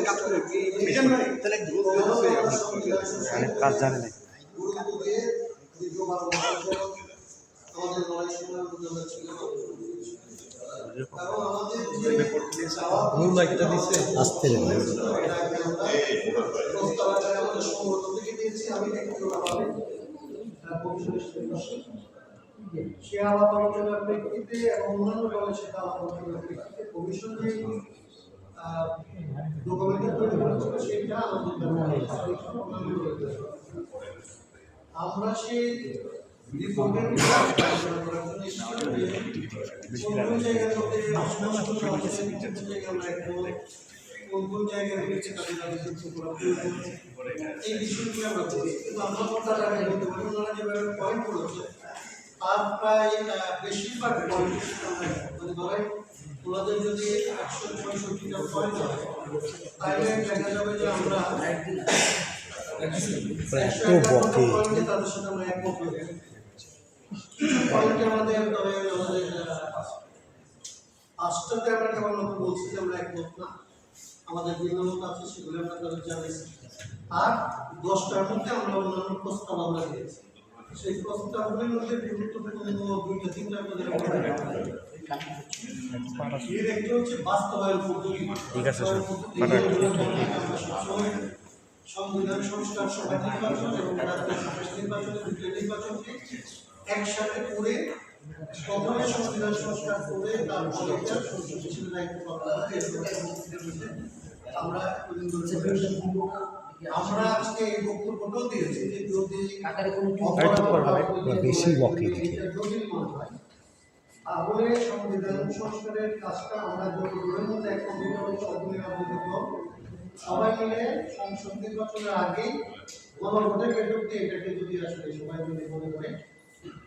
কাজ করে তাহলে কাজ জানে না। আসতে সে আলাপ আলোচনার প্রেক্ষিতে এবং অন্যান্য দলের সাথে আলাপ আলোচনার প্রেক্ষিতে কমিশন যে ডকুমেন্টটা তৈরি করেছিল, সেটা আমরা সেই কোন কোন জায়গায় করা এই বিষয়গুলো আমরা বলি কিন্তু যেভাবে পয়েন্ট করেছে তার প্রায় বেশিরভাগ ওনাদের যদি একশো ছয়ষট্টিটা পয়েন্ট হয় তাহলে দেখা যাবে যে আমরা এত তাদের সাথে আমরা একমত হয়ে পয়েন্টে আমাদের তবে আমাদের পাঁচটাতে আমরা কেবলমাত্র বলছি যে আমরা একমত না। আমাদের ভিন্নমত আছে সেগুলো আমরা তাদের জানিয়েছি আর দশটার মধ্যে আমরা অন্যান্য প্রস্তাব আমরা দিয়েছি। সেই প্রস্তাবগুলির মধ্যে গুরুত্বপূর্ণ দুইটা তিনটা আমাদের এর একটা হচ্ছে বাস্তবায়ন পদ্ধতি। ঠিক আছে, সংবিধান সংস্কার সভা নির্বাচন এবং দুটো নির্বাচনকে একসাথে করে প্রথমে সংবিধান সংস্কার করে সংসদ হিসেবে দায়িত্ব পালন মধ্যে আমরা আমরা আজকে এই বক্তব্যটাও দিয়েছি যে যদি বেশি বকে দেখি। এটা জটিল তাহলে সংবিধান সংস্কারের কাজটা আমরা যতগুলোর মধ্যে এক কমিটি সবগুলি সবাই মিলে সংসদ নির্বাচনের আগে গণভোটের এটাকে যদি আসলে সবাই মিলে মনে করে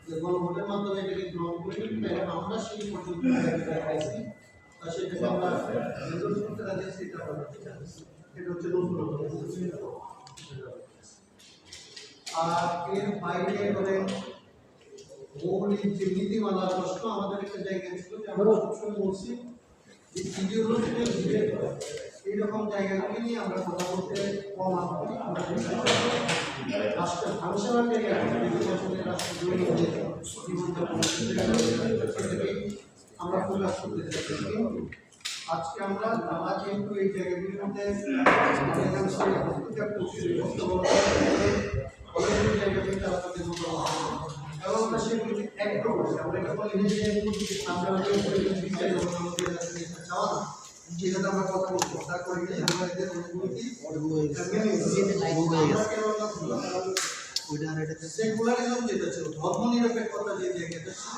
যে গণভোটের মাধ্যমে এটাকে গ্রহণ করে আমরা সেই পর্যন্ত সেটাকে আমরা করতে রাজি। এটা হচ্ছে নতুন আর এর বাইরে মানে মৌলিক যে নীতিমালার প্রশ্ন আমাদের একটা জায়গায় ছিল যে আমরা সবসময় বলছি যে ইডিওলজিক্যাল ডিবেট এইরকম জায়গাগুলি নিয়ে আমরা কথা বলতে কম আগ্রহী আমরা রাষ্ট্রের ফাংশনাল রাষ্ট্র আমরা ফোকাস করতে আজকে আমরা আমরা যেহেতু এই জায়গাগুলির মধ্যে যে না, যেটাতে আমরা ধর্ম নিরপেক্ষতা যে জায়গাটা ছিল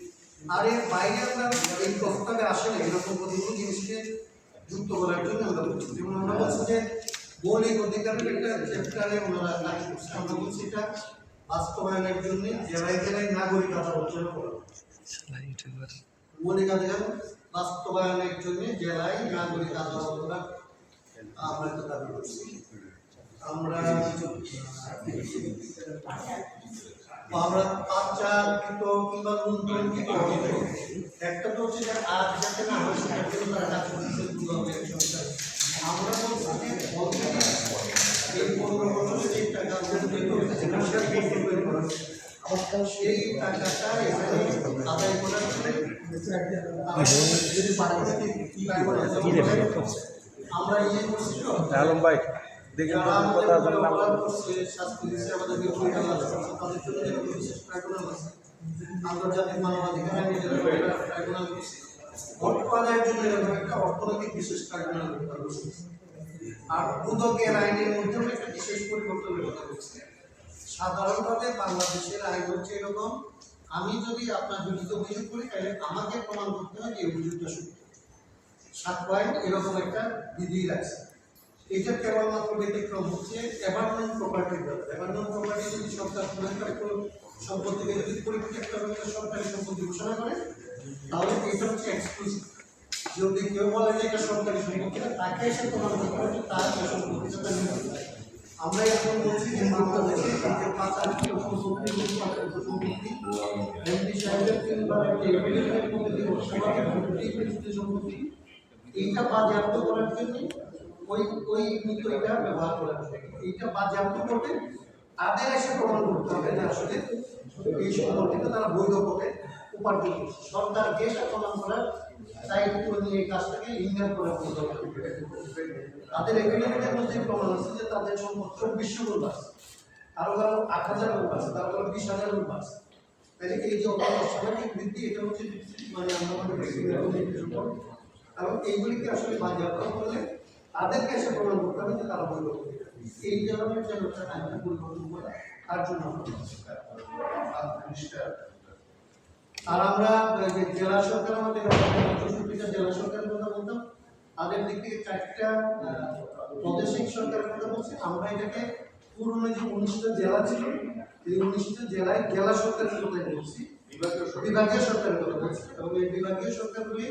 আর এর বাইরে আমরা এই প্রস্তাবে আসলে এরকম কতগুলো জিনিসকে যুক্ত করার জন্য আমরা বলছি যেমন আমরা বলছি যে মৌলিক অধিকারের একটা চ্যাপ্টারে ওনারা আমরা বলছি এটা বাস্তবায়নের জন্য জেলায় জেলায় নাগরিক আলোচনা করা। মৌলিক অধিকার বাস্তবায়নের জন্য জেলায় নাগরিক আদালতরা আমরা একটা দাবি করছি। আমরা আমরা বাচ্চা কৃত কিংবা নুনতম কৃত একটা তো হচ্ছে যে আজ যাতে না হয় সেটা কিন্তু তারা কাজ করতেছে দুর্ভাবে আমরা বলছি যে অলরেডি এই পনেরো বছরে যে টাকা উন্নতি করেছে সেটা তৈরি করা। হয়েছে। সেই টাকাটা এখানে আদায় করার জন্য আমরা ইয়ে করছি তো দেখেন আমাদের অর্থনৈতিক বিশেষ আর আইনের বিশেষ পরিবর্তনের কথা বলছে সাধারণভাবে বাংলাদেশের আইন হচ্ছে এরকম, আমি যদি আপনার বিরুদ্ধে অভিযোগ করি, তাহলে আমাকে প্রমাণ করতে হয় যে অভিযোগটা সত্য। সাত পয়েন্ট এরকম একটা বিধি রাখছে এটা কেবলমাত্র ব্যতিক্রম হচ্ছে অ্যাবান্ডন প্রপার্টির ব্যাপার। অ্যাবান্ডন প্রপার্টি যদি সরকার কোনো সম্পত্তিকে যদি পরিত্যক্ত করে সরকারি সম্পত্তি ঘোষণা করে, তাহলে এটা হচ্ছে এক্সক্লুসিভ যদি কেউ বলে যে এটা সরকারি সম্পত্তি তাকে এসে প্রমাণ করতে হবে তার যে সম্পত্তিটা তার আমরা এখন বলছি যে বাংলাদেশে সম্পত্তি সম্পত্তি সম্পত্তি, এইটা বাজেয়াপ্ত করার জন্য ওই ওই নীতিটা ব্যবহার করার জন্য এইটা বাজেয়াপ্ত করবে তাদের এসে প্রমাণ করতে হবে যে আসলে এই সম্পত্তিটা তারা বৈধ পথে উপার্জন করছে। সরকারকে এটা প্রমাণ করার দায়িত্ব নিয়ে এই কাজটাকে ইন্ডিয়ান কোনো তাদের এফিডেভিটের মধ্যে প্রমাণ আছে যে তাদের সম্পদ চব্বিশশো গুণ আছে। কারও কারও আট হাজার গুণ আছে, কারও কারও বিশ হাজার গুণ আছে। তাহলে এই যে অসামাজিক বৃদ্ধি, এটা হচ্ছে মানে আমরা করি কারণ এইগুলিকে আসলে বাজেয়াপ্ত করলে তাদেরকে এসে প্রমাণ করতে হবে যে তারা বৈধ এই ধরনের যে লোকটা আইনটা পরিবর্তন করে তার জন্য আর আমরা যে জেলা সরকার আমাদের চৌষট্টিটা জেলা সরকারের কথা বলতাম তাদের দিক থেকে চারটা প্রাদেশিক সরকারের কথা বলছি। আমরা এটাকে পুরনো যে উনিশটা জেলা ছিল এই উনিশটা জেলায় জেলা সরকারের কথা বলছি। বিভাগীয় সরকারের কথা বলছি। এবং এই বিভাগীয় সরকারগুলি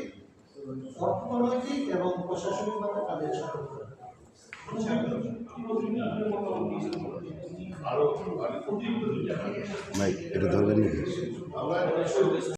অর্থনৈতিক এবং প্রশাসনিকভাবে তাদের ভাই এটা ধরবেন নাকি?